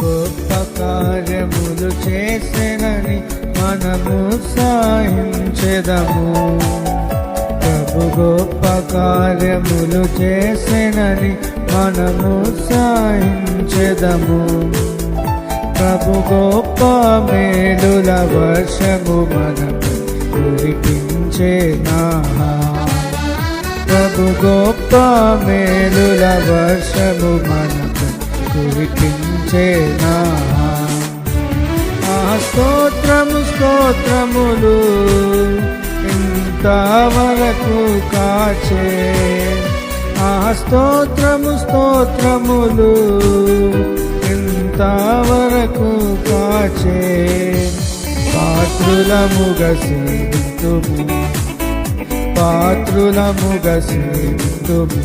గొప్ప కార్యములు చేసెనని మనము సాయించెదము ప్రభు గొప్ప కార్యములు చేసెనని మనము సాయించెదము ప్రభు గొప్ప మేలుల వర్షము మనకు కురిపించేనా ప్రభు గొప్ప మేలుల వర్షము మనకు కురిపించేనా ఆ స్తోత్రము స్తోత్రములు ఇంతవరకు కాచే. ఆ స్తోత్రము స్తోత్రములు ఇంతవరకు కాచే. పాత్రులముగ సేవితుము. పాత్రులముగ సేవితుము